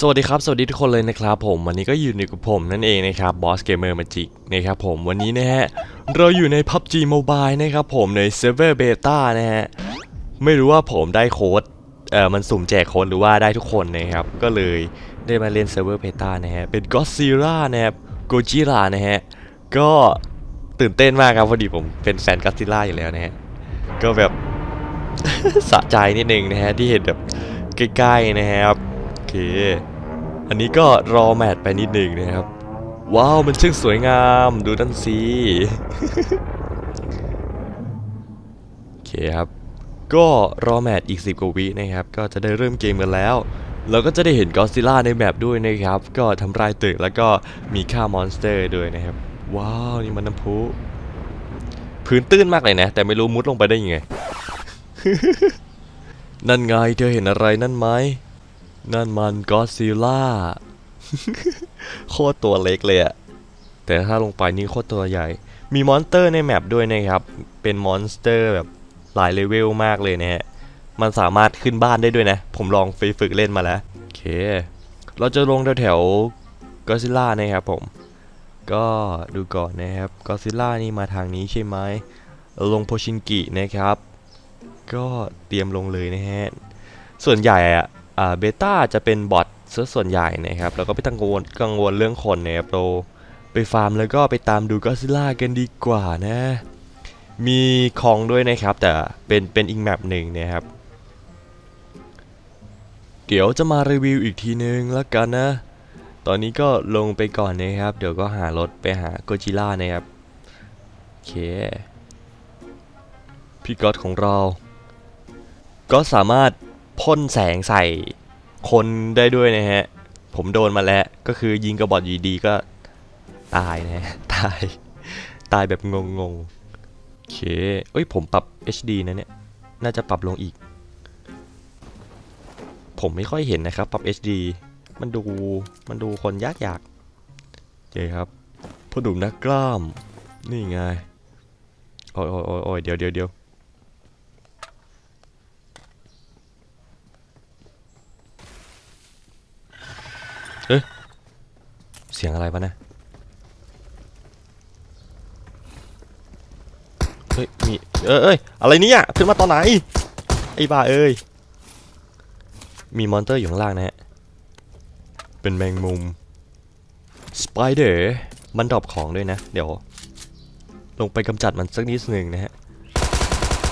สวัสดีครับ สวัสดีทุกคนเลยนะครับผม วันนี้ก็อยู่ในกับผมนั่นเองนะครับ Boss Gamer Magic นะครับผมวันนี้นะฮะ เราอยู่ใน PUBG Mobile นะครับผมใน Server Beta นะฮะ ไม่รู้ว่าผมได้โค้ดเอ่อมันสุ่มแจกโค้ดหรือว่าได้ทุกคนนะครับ ก็เลยได้มาเล่น Server Beta นะฮะ เป็น Godzilla นะครับ Gojira นะฮะ ก็ตื่นเต้นมากครับพอดีผมเป็นแฟน Godzilla อยู่แล้วนะฮะ ก็แบบสะใจนิดนึงนะฮะที่เห็นแบบใกล้ๆนะครับ เค อันนี้ก็รอแมทไปนิดหนึ่งนะครับ ว้าวมันช่างสวยงามดูนั่นสิโอเคครับ ก็รอแมทอีก 10 กว่าวินะครับ ก็จะได้เริ่มเกมกันแล้ว เราก็จะได้เห็นกอซิล่าในแมปด้วยนะครับ ก็ทำลายตึกแล้วก็มีฆ่ามอนสเตอร์ด้วยนะครับ ว้าวนี่มันน้ำพุพื้นตื้นมากเลยนะ แต่ไม่รู้มุดลงไปได้ยังไง นั่นไงเธอเห็นอะไรนั่นไหม นั่นมันก็ซิล่า โคตรตัวเล็กเลยอะแต่ถ้าลงไปนี่โคตรตัวใหญ่ มีมอนสเตอร์ในแมปด้วยนะครับ เป็นมอนสเตอร์แบบหลายเลเวลมากเลยนะฮะ มันสามารถขึ้นบ้านได้ด้วยนะ ผมลองไปฝึกเล่นมาแล้ว โอเค เราจะลงแถวๆก็ซิล่านะครับผม ก็ดูก่อนนะครับก็ซิล่านี่มาทางนี้ใช่ไหมลงโพชินกินะครับ ก็เตรียมลงเลยนะฮะ ส่วนใหญ่อะ เบต้าจะเป็นบอทซะส่วนใหญ่นะครับแล้วก็ไม่ต้องกังวลกังวลเรื่องคนนะครับเราไปฟาร์มแล้วก็ไปตามดูก็ซิล่ากันดีกว่านะ มีของด้วยนะครับ แต่เป็นเป็นอีกแมปหนึ่งนะครับ เดี๋ยวจะมารีวิวอีกทีนึงแล้วกันนะ ตอนนี้ก็ลงไปก่อนนะครับ เดี๋ยวก็หารถไปหาโกจิล่านะครับโอเคพี่ก๊อตของเรา ก็สามารถ พ่นแสงใส่คนได้ด้วยนะฮะ ผมโดนมาแล้ว ก็คือยิงกระบอกอยู่ดีก็ตายนะ ตาย ตายแบบงงๆโอเค เอ้ยผมปรับ HD นะเนี่ย น่าจะปรับลงอีก ผมไม่ค่อยเห็นนะครับ ปรับ HD มันดู มันดูคนยากยากๆโอเคครับพ่อดุมนักกล้าม นี่ไงโอ้ยโอ้ยโอ้ยโอ้ยเดี๋ยวเดี๋ยวเดี๋ยว เสียงอะไรวะนะเฮ้ยมีเอ้ยเอ้ยอะไรเนี่ยขึ้นมาตอนไหนไอ้บ้าเอ้ยมีมอนเตอร์อยู่ข้างล่างนะฮะเป็นแมงมุมสไปเดอร์มันดรอปของด้วยนะ เดี๋ยว ลงไปกำจัดมันสักนิดหนึ่งนะฮะ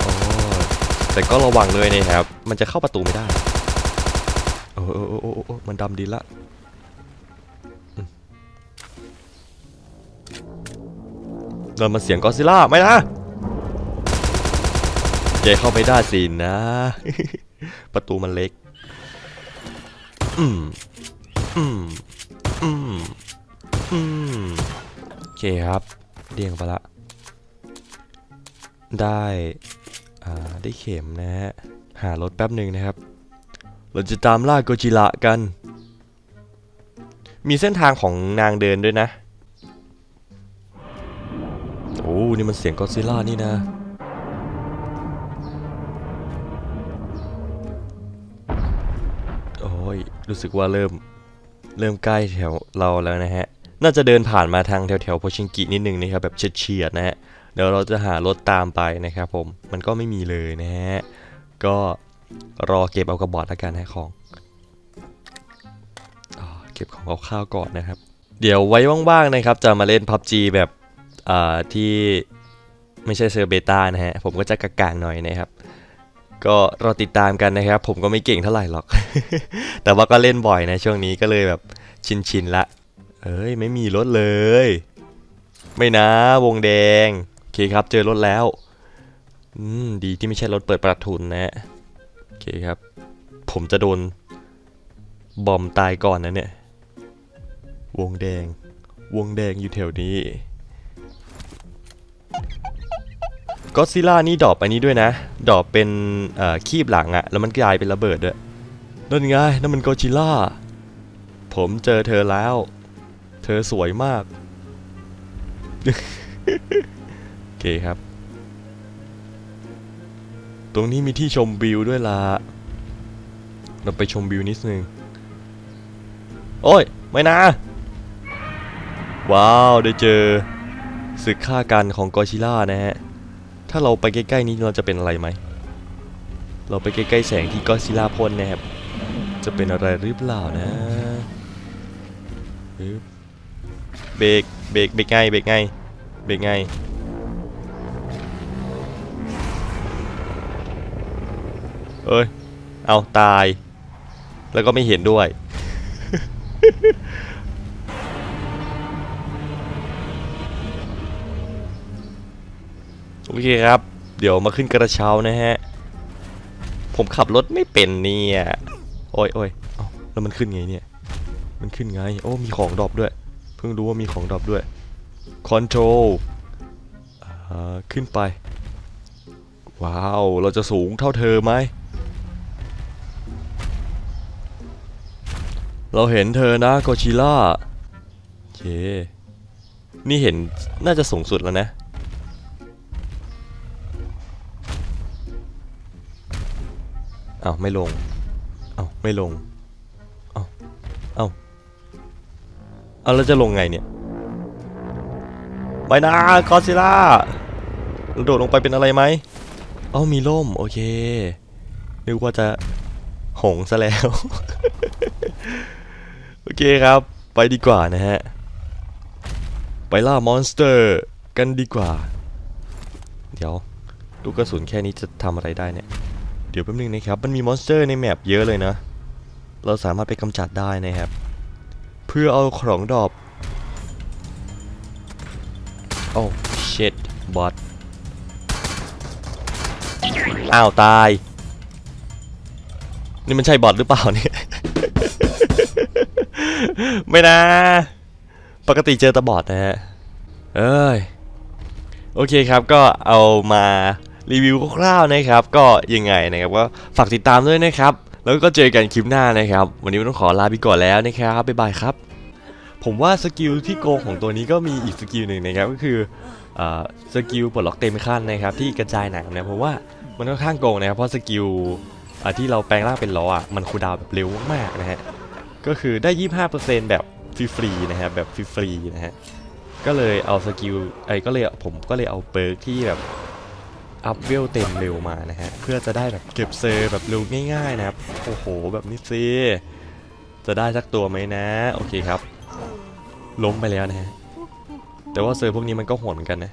โอ้แต่ก็ระวังเลยนะครับ มันจะเข้าประตูไม่ได้ โอ้โอ้โอ้โอ้โอ้มันดำดีละ นมาเสียงกอซิล่าไม่นะเจเข้าไม่ได้สินะ ประตูมันเล็ก อืม อืม อืม อืม โอเคครับเรียงไปละ ได้ อ่า ได้เข็มนะฮะ หารถแป๊บหนึ่งนะครับ เราจะตามล่าโกจิระกัน มีเส้นทางของนางเดินด้วยนะ โอ้นี่มันเสียงก็ซิล่านี่นะโอ้ยรู้สึกว่าเริ่มเริ่มใกล้แถวเราแล้วนะฮะ น่าจะเดินผ่านมาทางแถวแถวโพชิงกินิดนึงนะครับแบบเฉียดๆนะฮะ เดี๋ยวเราจะหารถตามไปนะครับผม มันก็ไม่มีเลยนะฮะ ก็รอเก็บเอากระบอกแล้วกันนะของ เก็บของเอาข้าวก่อนนะครับ เดี๋ยวไว้ว่างๆนะครับ จะมาเล่น PUBG แบบ ที่ไม่ใช่เซอร์เบต้านะฮะ ผมก็จะกากางๆหน่อยนะครับ ก็รอติดตามกันนะครับ ผมก็ไม่เก่งเท่าไหร่หรอก แต่ว่าก็เล่นบ่อยนะช่วงนี้ก็เลยแบบชินๆละ เอ้ย ไม่มีรถเลย ไม่นะวงแดง โอเคครับเจอรถแล้ว อืม ดีที่ไม่ใช่รถเปิดประทุนนะฮะโอเคครับ ผมจะโดน บอมตายก่อนนะเนี่ย วงแดง วงแดงอยู่แถวนี้ ก็ซิล่านี่ดรอปอันนี้ด้วยนะดรอปเป็นคีบหลังอะแล้วมันกลายเป็นระเบิดด้วยนั่นไงนั่นมันก็จิล่า ผมเจอเธอแล้ว เธอสวยมาก โอเคครับ ตรงนี้มีที่ชมวิวด้วยล่ะ เราไปชมวิวนิดนึง โอ้ย ไม่นะ ว้าว ได้เจอศึกฆ่ากันของกอชิล่านะฮะ ถ้าเราไปใกล้ๆนี้เราจะเป็นอะไรไหม เราไปใกล้ๆแสงที่กอซิล่าพ่นนะครับ จะเป็นอะไรหรือเปล่านะเบรกเบรกเบรกไงเบรกไงเบรกไงเอ้ย เอาตาย แล้วก็ไม่เห็นด้วย โอเคครับ เดี๋ยวมาขึ้นกระเช้านะฮะ ผมขับรถไม่เป็นเนี่ยโอ้ยโอ้ยเอ้าแล้วมันขึ้นไงเนี่ย มันขึ้นไง โอ้ มีของดรอปด้วย เพิ่งรู้ว่ามีของดรอปด้วยคอนโทรลอ่าขึ้นไป ว้าว เราจะสูงเท่าเธอไหม เราเห็นเธอนะกอชิล่าเค นี่เห็นน่าจะสูงสุดแล้วนะ อ้าวไม่ลงอ้าวไม่ลงอ้าวอ้าวเอาแล้วจะลงไงเนี่ยไม่นะกอซิล่าโดดลงไปเป็นอะไรไหมเอ้ามีล่มโอเคนึกว่าจะหงซะแล้ว โอเคครับ ไปดีกว่านะฮะ ไปล่ามอนสเตอร์กันดีกว่า เดี๋ยวลูกกระสุนแค่นี้จะทำอะไรได้เนี่ย เดี๋ยวแป๊บนึงนะครับ มันมีมอนสเตอร์ในแมปเยอะเลยนะ เราสามารถไปกำจัดได้นะครับ เพื่อเอาของดรอปโอ้ shit บอทอ้าว ตาย นี่มันใช่บอทหรือเปล่าเนี่ย ไม่นะ ปกติเจอแตะบอทนะฮะ เอ้ย โอเคครับก็เอามา รีวิวคร่าวๆนะครับ ก็ยังไงนะครับก็ฝากติดตามด้วยนะครับ แล้วก็เจอกันคลิปหน้านะครับ วันนี้ต้องขอลาไปก่อนแล้วนะครับบ๊ายบายครับ ผมว่าสกิลที่โกงของตัวนี้ก็มีอีกสกิลหนึ่งนะครับก็คืออสกิลปลดล็อกเต็มขั้นนะครับที่กระจายหนังนะผมว่ามันค่อนข้างโกงนะครับเพราะสกิลที่เราแปลงร่างเป็นล้ออะมันคูดาวแบบเร็วมากนะฮะก็คือได้ 25%แบบฟรีๆนะครับแบบฟรีๆนะฮะก็เลยเอาสกิลไอ้ก็เลยผมก็เลยเอาเปิร์กที่แบบ อัพเวลเต็มเร็วมานะฮะ เพื่อจะได้แบบเก็บเซอร์แบบเร็วง่ายๆนะครับ โอ้โห แบบนี้สิจะได้สักตัวไหมนะ โอเคครับ ล้มไปแล้วนะฮะ แต่ว่าเซอร์พวกนี้มันก็โหดเหมือนกันนะ